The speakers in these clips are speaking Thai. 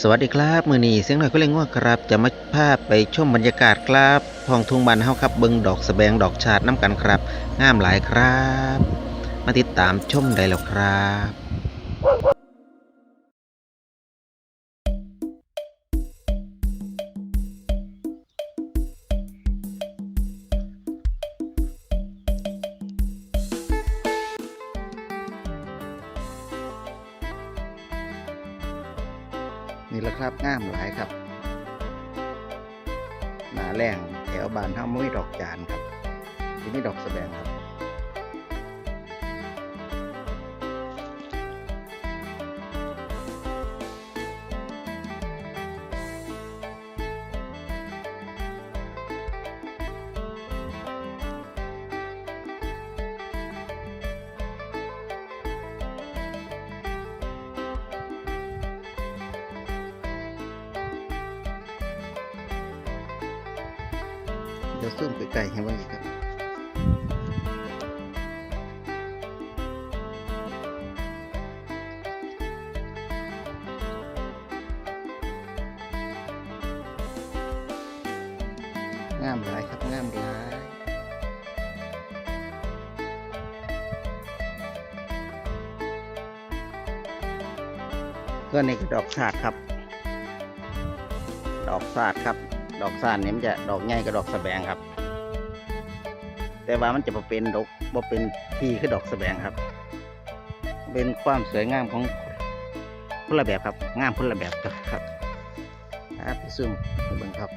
สวัสดีครับ มือนี้เสียงหน่อยก็เลยง่วงครับ จะมาภาพไปชมบรรยากาศครับท้องทุ่งบานเฮาครับเบิงดอกสแบงดอกชาดน้ำกันครับงามหลายครับ มาติดตามชมได้แล้วครับ นี่แหละครับงามหลายครับหนาแรงแถวบานท่ามุ้ยดอกจานครับที่ไม่ดอกสะแบงครับ ดี๋ยวซูมใกล้ๆให้เบิ่งอีกครับงามหลายครับงามหลายก็ในดอกชาดครับ ดอกชาดครับ ดอกซ่านเนี่ยมันจะดอกใหญ่กับดอกสแบงครับ แต่ว่ามันจะมาเป็นดอกบ่เป็นที่คือดอกสแบงครับ เป็นความสวยงามของคนละแบบครับงามคนละแบบครับครับครับไปซุ่มเบิ่งครับ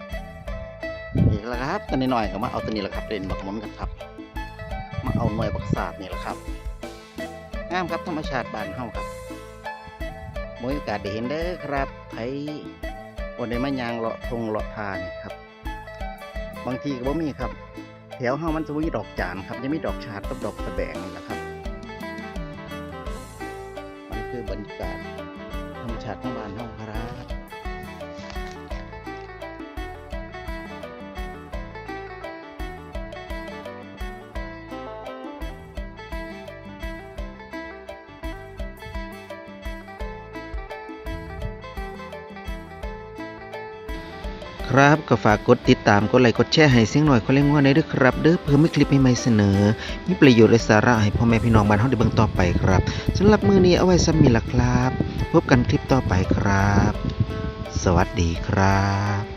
นี่แหละครับตัวนี้หน่อยก็มาเอาตัวนี้แหละครับเล่นบักมุนกันครับ มาเอาหน่วยบักศาสตร์นี่แหละครับงามครับธรรมชาติบ้านเฮาครับมวยโอกาสได้เห็นเด้อครับไผ วันได้มายางเลาะทงเลาะทานี่ครับ บางทีก็บ่มีครับ แถวห้ามันจะมีดอกจานครับจะมีดอกชาดกับดอกตะแบงนี่แหละครับ มันคือบรรยากาศธรรมชาติของบ้านเฮาครับ ครับ ก็ฝากกดติดตามกดไลค์กดแชร์ให้เสียงหน่อยคนเล่งว่าในด้วยครับเด้อเพื่อไม่คลิปใหม่ๆเสนอ มีประโยชน์และสาระให้พ่อแม่พี่น้องบ้านเฮาได้เบิ่งต่อไปครับสำหรับมื้อนี้เอาไว้ซ้ำนี้ล่ะครับ พบกันคลิปต่อไปครับ สวัสดีครับ